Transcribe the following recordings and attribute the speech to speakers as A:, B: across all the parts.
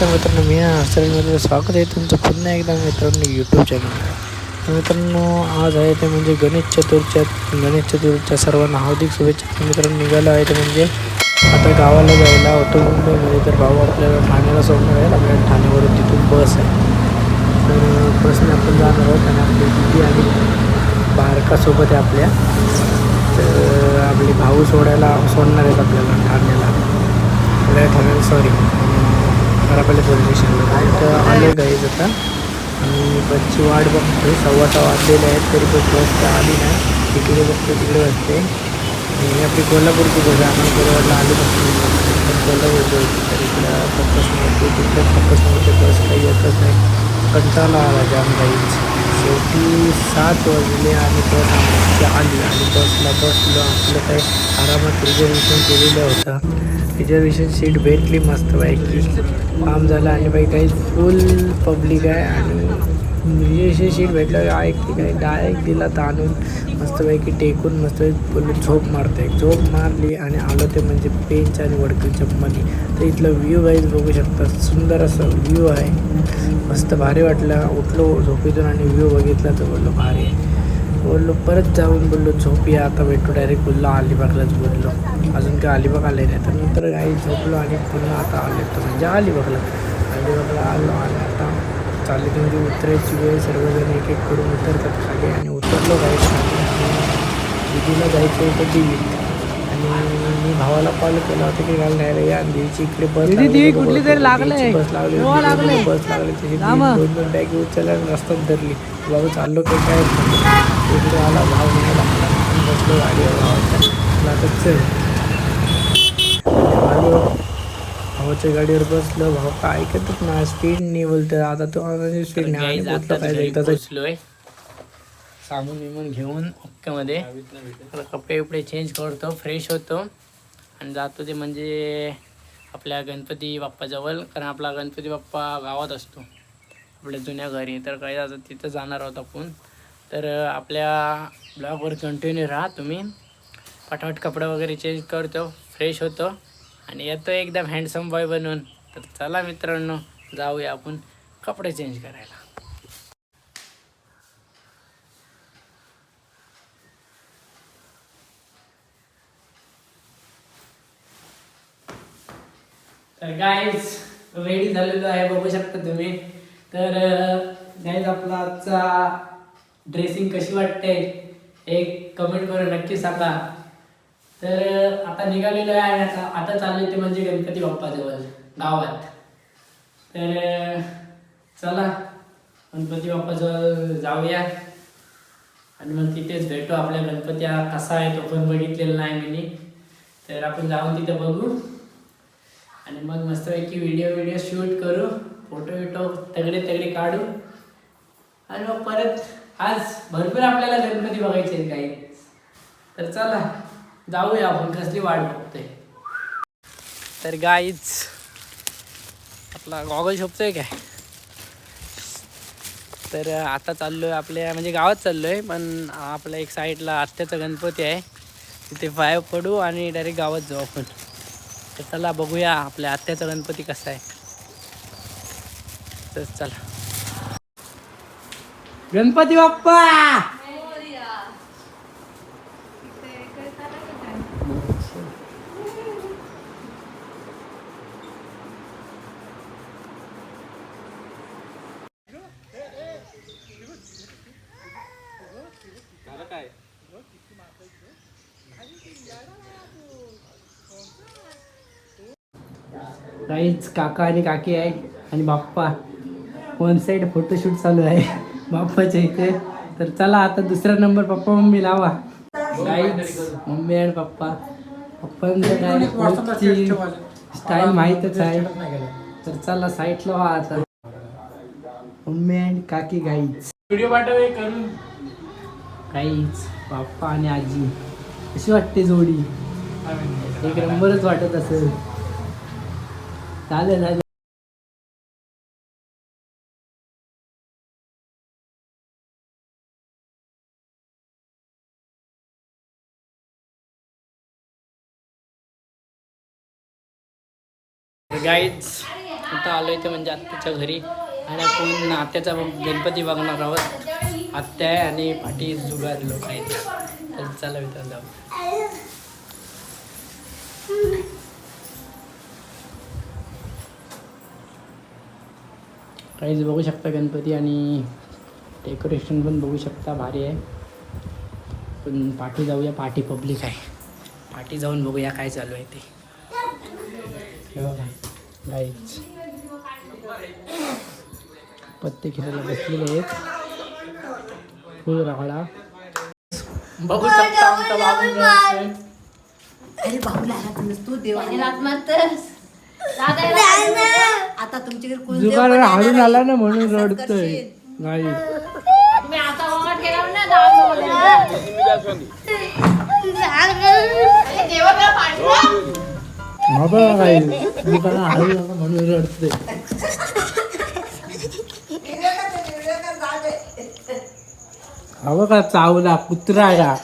A: नमस्कार मित्रांनो मी हर्षलमध्ये स्वागत आहे तुमचं पुन्हा एकदा मित्रांनो यूट्यूब चॅनल मित्रांनो आज आहे ते म्हणजे गणेश चतुर्थीच्या गणेश चतुर्थीच्या सर्वांना हार्दिक शुभेच्छा. मित्रांनो निघालं आहे ते म्हणजे आता गावाला जायला होतो मुंबईमध्ये तर भाऊ आपल्याला ठाण्याला सोडणार आहे आपल्याला ठाण्यावरून तिथून बस आहे. तर बसने आपण जाणार आहोत आणि आपली दिदी आणि बारकासोबत आहे आपल्या. तर आपले भाऊ सोडायला सोडणार आहेत आपल्याला ठाण्याला. आपल्या ठाण्याला सॉरी करापल्ली पोलीस स्टेशनला तर आले गाईज आता आणि बसची वाट बघतोय. सव्वा सहा वाजलेले आहेत तरी पण बस तर आली नाही. तिकडे बघतो तिकडे बसते आणि आपली कोल्हापूरची बस आहे. आपण कोल्हापूरला आली बघतो कोल्हापूरची होती तर इकडं फोकस नव्हते तिकडे फोकस नव्हते बस काही येतच नाही. कंटाळा आला जाम गाईच शेवटी सात वाजले आणि बस आमची आली आणि बसला बसलो. आपलं काही आरामात रिझर्वेशन केलेलं होतं. रिझर्वेशन सीट भेटली मस्त पैकी. काम झालं आणि बाई काही फुल पब्लिक आहे आणि रिझर्वेशन शीट भेटलं काय की काय डायरेक्ट दिला ताणून मस्तपैकी टेकून मस्तपैकी झोप मारते. झोप मारली आणि आलं ते म्हणजे पेनच्या आणि वडकीच्या मध्ये तर इथलं व्ह्यू वाईज बघू शकता सुंदर असं व्ह्यू आहे. मस्त भारी वाटलं. उठलो झोपेतून आणि व्ह्यू बघितला तर बोललो भारी आहे. बोललो परत जाऊन बोललो झोपूया आता भेटू डायरेक्ट बोललो अलिबागलाच बोललो. अजून काय अलिबाग आले नाही. तर नंतर काही झोपलो आणि पुन्हा आता आले. तर म्हणजे अलिबागला. अलिबागला आलो आणि आता चालली म्हणजे उतरायची वेळ सर्वजण एक एक करून उतरतात खाली आणि उतरलो खाली आणि दिदीला जायचं होतं दिल्लीत आणि मी भावाला कॉल केला होता की घाल नाही रे या दिदीची इकडे बस लागली.
B: कुठली तरी.
A: दिदीची बस लागली? दिदीची बस लागली त्याची
B: जा.
A: दोन दोन बॅग उचलल्या आणि रस्त्यात धरली बाबा चाललो काही काय नाही. इकडे आला भाव मला आपण बसलो गाडीवर भावाच्या मला आता चल आलो भावाच्या गाडीवर बसलो. भाऊ काय ऐकतच ना स्पीड नाही बोलतो आता तो स्पीड नाही. बोलतो काय
B: पोचलोय साबून विमून घेऊन ओक्यामध्ये आता कपडे बिपडे चेंज करतो. फ्रेश होतो. आणि जातो ते म्हणजे आपल्या गणपती बाप्पाजवळ. कारण आपला गणपती बाप्पा गावात असतो. आपल्या जुन्या घरी. तर काही जातं तिथं जाणार आहोत आपण. तर आपल्या ब्लॉगवर कंटिन्यू राहा तुम्ही. पटापट कपडे वगैरे चेंज करतो. फ्रेश होतो. आणि येतो एकदम हँडसम बॉय बनून. तर चला मित्रांनो जाऊया आपण कपडे चेंज करायला. तर गाईज रेडी झालेलो आहे बघू शकता तुम्ही. तर गाईज आपला आजचा ड्रेसिंग कशी वाटते एक कमेंट करून नक्की सांगा. तर आता निघालेलं आहे आणि आता आता चालले ते म्हणजे गणपती बाप्पाजवळ गावात. तर चला गणपती बाप्पाजवळ जाऊया. आणि मग तिथेच भेटू आपल्या गणपती हा कसा आहे तो पण बघितलेला नाही मी. तर आपण जाऊन तिथे बघू. आणि मग मस्तपैकी व्हिडिओ व्हिडिओ शूट करू फोटो विटो तगडे तगडे काढू. आणि मग परत आज भरपूर आपल्याला गणपती बघायचे आहेत काही तर चला. जाऊया आपण कसली वाट बघतोय. तर गाईच आपला गॉगल शोपतोय काय? तर आता चाललोय आपल्या म्हणजे गावात चाललोय पण आपल्या एक साईडला आत्याचा गणपती आहे. तिथे पाय पडू आणि डायरेक्ट गावात जाऊ आपण. तर चला बघूया आपल्या आत्याचा गणपती कसा आहे. तर चला. गणपती बाप्पा! काहीच काका आणि काकी आहे आणि बाप्पा. वन साईड फोटोशूट चालू आहे. बाप्पाच्या इथे. तर चला आता दुसरा नंबर पप्पा मम्मी लावा. काहीच मम्मी आणि पप्पा. पप्पांचं काय स्टाईल माहीतच आहे. तर चला साईडला व्हा आता. मम्मी आणि काकी गाईच
A: व्हिडिओ पाठवे करून.
B: काहीच बाप्पा आणि आजी. कशी वाटते जोडी? एक नंबरच वाटत असेल. चालेल चालेल गाईज आता आलो इथे म्हणजे आत्याच्या घरी. आणि आपण आत्याचा गणपती बघणार आहोत. आत्या आहे आणि पाठी जुगार लोक आहेत. तर चला विचार जाऊ काहीच बघू शकता गणपती आणि डेकोरेशन पण बघू शकता. भारी आहे. पण पाठी जाऊया. पाठी पब्लिक आहे. पाठी जाऊन बघूया काय चालू आहे ते. बघा. पत्ते खेळायला बसलेले आहेत. फुल रावळा बघू शकता आमचा बाबू रडतोय.
C: अरे बाबूला आला नसतो देवाने आता तुमच्याकडे कुलदेव
B: जुगार
C: पण आहे
B: हाडून
C: ना
B: आला. ना म्हणून
C: असंच
B: रडतोय.
C: करशील.
B: गाई हा बघा गाई जुगार हाडून आला म्हणून रडतोय. हवं का चावला कुत्रा का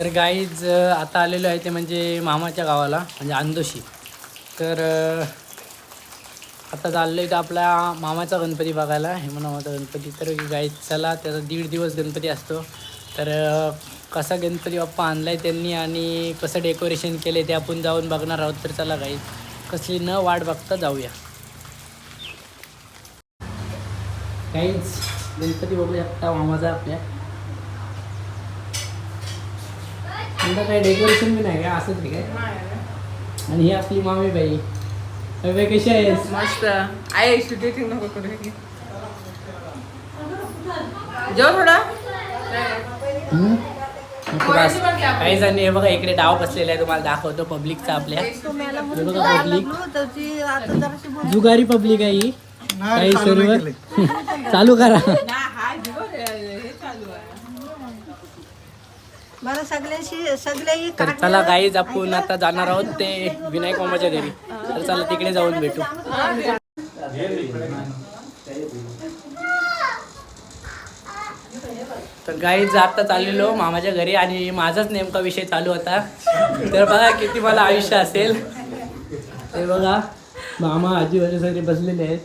B: तर गाईज आता आलेलो आहे ते म्हणजे मामाच्या गावाला म्हणजे अंदोशी तर आता चाललो आहे तर आपल्या मामाचा गणपती बघायला हेमा मामाचा गणपती. तर गाईज चला त्याचा दीड दिवस गणपती असतो. तर कसा गणपती बाप्पा आणला आहे त्यांनी आणि कसं डेकोरेशन केलं ते आपण जाऊन बघणार आहोत. तर चला गाईज कसली न वाट बघता जाऊया. काहीच गणपती बघू शकता मामाचा आपल्या. यंदा काही डेकोरेशन बी नाही का? असंच आहे काय? आणि ही आपली मामी बाई. अबे कशी आहेस?
D: मस्त. आहे शूटिंग नको करू जेव थोडा.
B: काही जणी हे बघा इकडे डाव बसलेला आहे तुम्हाला दाखवतो पब्लिकचा आपल्या. हे बघा पब्लिक जुगारी पब्लिक आहे ही. काही सर्व चालू करा.
D: जीव चालू आहे.
C: मला सगळ्यांशी सगळे
B: तर चला गाईज आपण आता जाणार आहोत ते विनायक मामाच्या घरी. तर चला तिकडे जाऊन भेटू. तर गाईज आता चाललेलो मामाच्या घरी आणि माझाच नेमका विषय चालू होता. तर बघा किती मला आयुष्य असेल. ते बघा मामा आजी वगैरे सगळे बसलेले आहेत.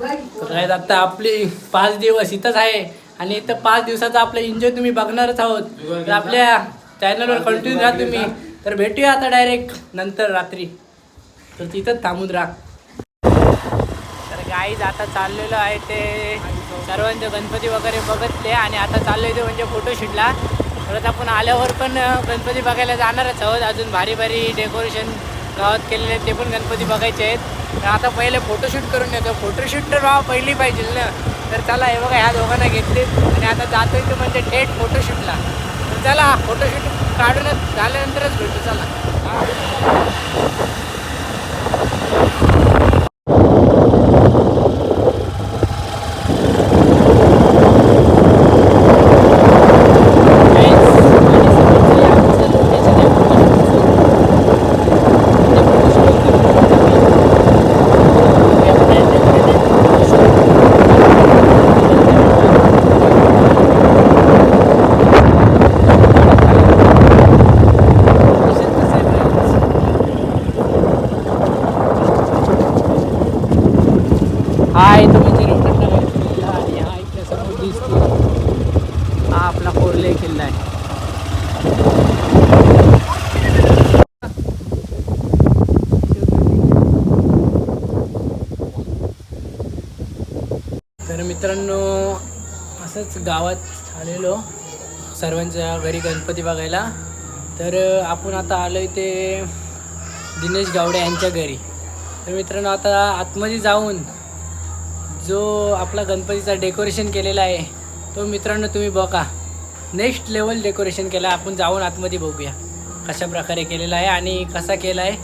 B: तर आता आपली पाच दिवस इथंच आहे आणि इथं पाच दिवसाचा आपला एन्जॉय तुम्ही बघणारच आहोत. तर आपल्या चॅनलवर कंटिन्यू राहा तुम्ही. तर भेटूया आता डायरेक्ट नंतर रात्री. तर तिथंच थांबून राहा. तर गाईज आता चाललेलो आहे ते सर्वांचे गणपती वगैरे बघतले आणि आता चाललोय ते म्हणजे फोटोशूटला परत आपण आल्यावर पण गणपती बघायला जाणारच आहोत. अजून भारी भारी डेकोरेशन गावात केलेले ते पण गणपती बघायचे आहेत. तर आता पहिले फोटोशूट करून येतो फोटोशूट तर बाबा पहिली पाहिजे ना. तर चला हे बघा ह्या दोघांना घेतले. आणि आता जातोय ते म्हणजे थेट फोटोशूटला तर चला फोटोशूट काढूनच झाल्यानंतरच भेटू चला हा इथं म्हणजे रोकडला किल्ला आणि हा इकडे समोर दिसतो हा आपला कोरले किल्ला आहे तर मित्रांनो असंच गावात आलेलो सर्वांच्या घरी गणपती बघायला. तर आपण आता आलोय ते दिनेश गावडे यांच्या घरी. तर मित्रांनो आता आतमध्ये जाऊन जो आपला गणपतीचा डेकोरेशन केलेला आहे तो मित्रांनो तुम्ही बघा. नेक्स्ट लेवल डेकोरेशन केला आहे आपण जाऊन आतमध्ये बघूया. कशा प्रकारे केलेला आहे आणि कसा केला आहे.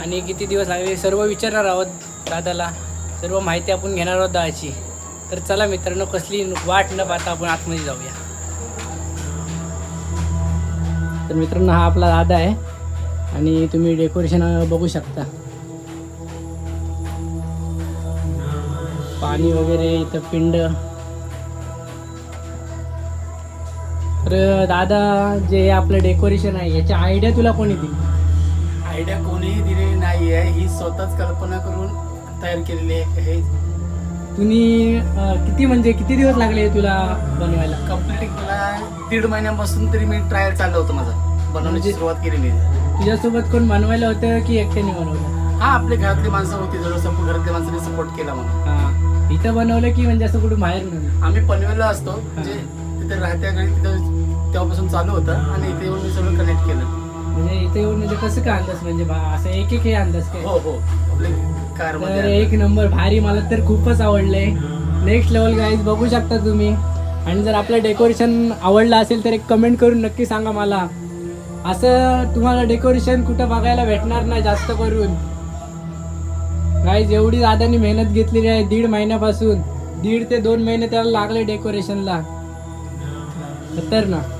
B: आणि किती दिवस लागले सर्व विचारणार आहोत दादाला. सर्व माहिती आपण घेणार आहोत दादाची. तर चला मित्रांनो कसली वाट न पाहता आपण आतमध्ये जाऊया. तर मित्रांनो हा आपला दादा आहे आणि तुम्ही डेकोरेशन बघू शकता. पाणी वगैरे इथं पिंड. तर दादा जे आपलं डेकोरेशन आहे याची आयडिया तुला कोणी दिली?
E: आयडिया कोणीही दिलेली नाही आहे ही स्वतःच कल्पना करून तयार केलेली आहे. हे
B: तुम्ही अं, किती म्हणजे किती दिवस लागले तुला बनवायला?
E: कंप्लीट मला दीड महिन्यापासून तरी मी ट्रायल चाललं होतं माझं. बनवण्याची सुरुवात केलेली आहे
B: तुझ्यासोबत कोण बनवायला होतं की एकट्याने बनवलं?
E: हा आपली घरातली माणसं होती जवळ सपोर्ट घरातल्या माणसाने सपोर्ट केला म्हणून.
B: हा. इथं बनवलं की म्हणजे असं कुठं बाहेर बनवलं
E: आम्ही पनवेलला असतो म्हणजे तिथे राहत्या घरी तिथं तेव्हापासून चालू होतं आणि इथे येऊन मी सगळं कनेक्ट केलं.
B: म्हणजे इथे येऊन म्हणजे कसं काय अंदाज? म्हणजे असं एक एक हे अंदाज काय?
E: हो हो. आपले कार
B: तर एक नंबर भारी मला तर खूपच आवडलंय नेक्स्ट लेवल गाईज बघू शकता तुम्ही. आणि जर आपलं डेकोरेशन आवडलं असेल तर एक कमेंट करून नक्की सांगा मला. असं तुम्हाला डेकोरेशन कुठं बघायला भेटणार नाही जास्त करून. गाईज एवढी दादानी मेहनत घेतलेली आहे दीड महिन्यापासून. दीड ते दोन महिने त्याला लागले डेकोरेशनला खतरनाक.
E: हा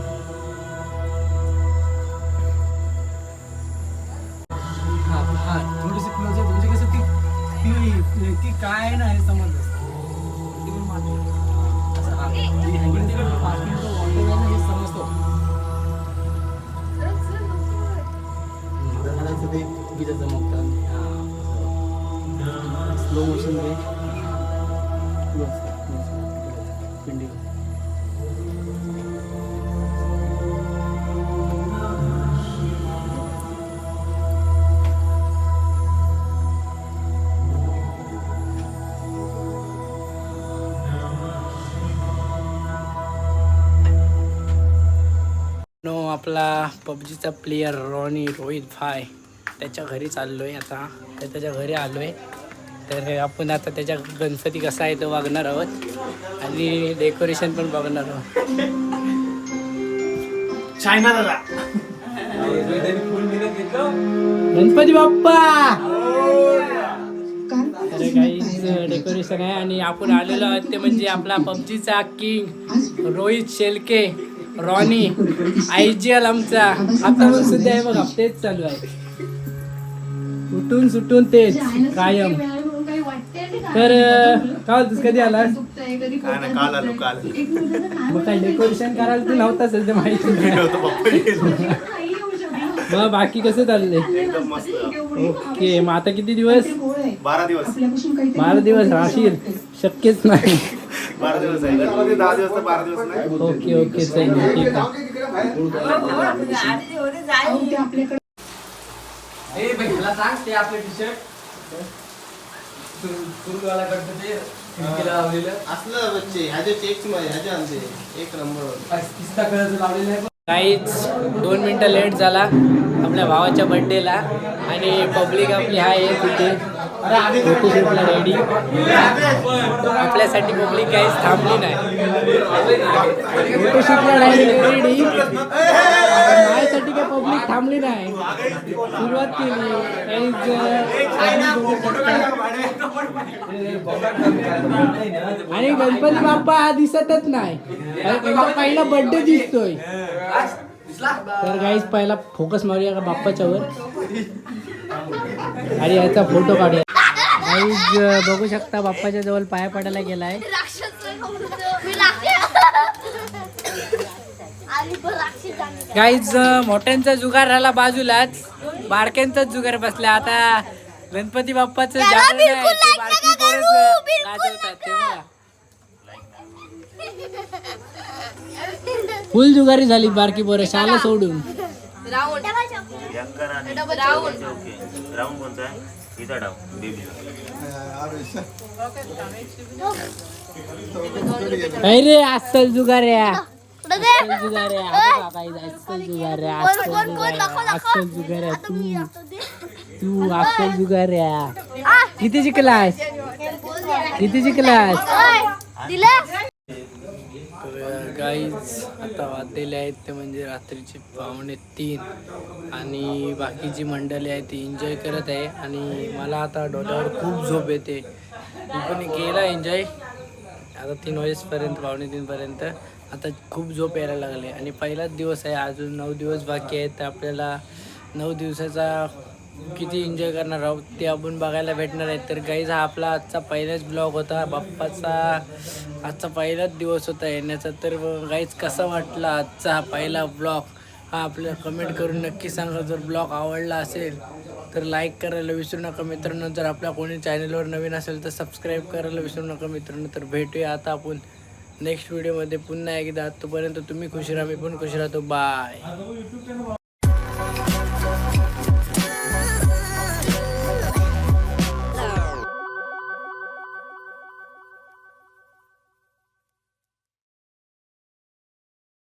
E: ती ती काय आहे ना हे समजलं ती. असं हा, ती ते हे समजतो. ते स्लो मोशन दे
B: आपला पबजीचा प्लेयर रॉनी रोहित भाय त्याच्या घरी चाललो आहे आता. तर त्याच्या घरी आलो आहे तर आपण आता त्याच्या गणपती कसा आहे तो बघणार आहोत. आणि डेकोरेशन पण बघणार आहोत.
E: चायना दादा.
B: गणपती बाप्पा! डेकोरेशन आहे. आणि आपण आलेलो आहोत ते म्हणजे आपला पबजीचा king Rohit Shelke. Ronnie I G L आमचा. आता पण सध्या आहे बघा तेच चालू आहे. उठून सुटून तेच कायम. तर काय होतस कधी आलास?
F: काल आलो काल.
B: मग काय डेकोरेशन करायला तू नव्हताच ते माहिती. मग बाकी कसं चाललंय?
F: एकदम मस्त.
B: ओके मग आता किती दिवस?
F: बारा दिवस.
B: बारा दिवस राहशील. शक्यच नाही.
F: बारा दिवस आहे. गणपती दहा दिवस तर बारा दिवस नाही.
B: ओके ओके ठीक आहे.
F: असलं बच्चे ह्याचे चेक ह्याचे आणते एक नंबर
B: काहीच दोन मिनटं लेट झाला. आपल्या भावाच्या बर्थडेला आणि पब्लिक आपली आहे तिथे. रेडी आपल्यासाठी पब्लिक काहीच थांबली नाही. फोटोशूटला रेडी माझ्यासाठी काही पब्लिक थांबली नाही. सुरुवात केली. काहीच. आणि गणपती बाप्पा हा दिसतच नाही. पहिला बर्थडे दिसतोय. तर गाईज पहिला फोकस मारूया का बाप्पाच्या वर आणि याचा फोटो काढूया. गाईज बघू शकता बाप्पाच्या जवळ पाया पडायला गेलाय. गाईज मोठ्यांचा जुगार राहिला बाजूलाच. बारक्यांचाच जुगार बसला. आता गणपती बाप्पाचं जागरण आहे. ते बारकी पोरंच गाजवतात ते बघा. फुल जुगारी झाली बारकी पोरं शाला सोडून.
G: राऊंड कोणता आहे? इथं डाव बेबी
B: काय रे अस्सल जुगाऱ्या अस्सल जुगाऱ्या अस्सल जुगाऱ्या अस्सल जुगाऱ्या तू. तू अस्सल जुगाऱ्या किती शिकलास किती शिकलास गाईज आता वाजलेले आहेत ते म्हणजे रात्रीचे पावणे तीन. आणि बाकीची मंडळी आहे ती एन्जॉय करत आहे. आणि मला आता डोळ्यावर खूप झोप येते. मी पण केला एन्जॉय आता तीन वाजेपर्यंत पावणे तीनपर्यंत. आता खूप झोप यायला लागले. आणि पहिलाच दिवस आहे. अजून नऊ दिवस बाकी आहेत. तर आपल्याला नऊ दिवसाचा किती एन्जॉय करणार आहोत ते आपण बघायला भेटणार आहेत तर गाईज हा आपला आजचा पहिलाच ब्लॉग होता. बाप्पाचा आजचा पहिलाच दिवस होता येण्याचा. तर गाईज कसा वाटला आजचा हा पहिला ब्लॉग हा आपल्याला कमेंट करून नक्की सांगा. जर ब्लॉग आवडला असेल तर लाईक करायला विसरू नका मित्रांनो. जर आपल्या कोणी चॅनलवर नवीन असेल तर सबस्क्राईब करायला विसरू नका मित्रांनो. तर भेटूया आता आपण नेक्स्ट व्हिडिओमध्ये पुन्हा एकदा. तोपर्यंत तुम्ही खुश राहा मी पण खुश राहतो. बाय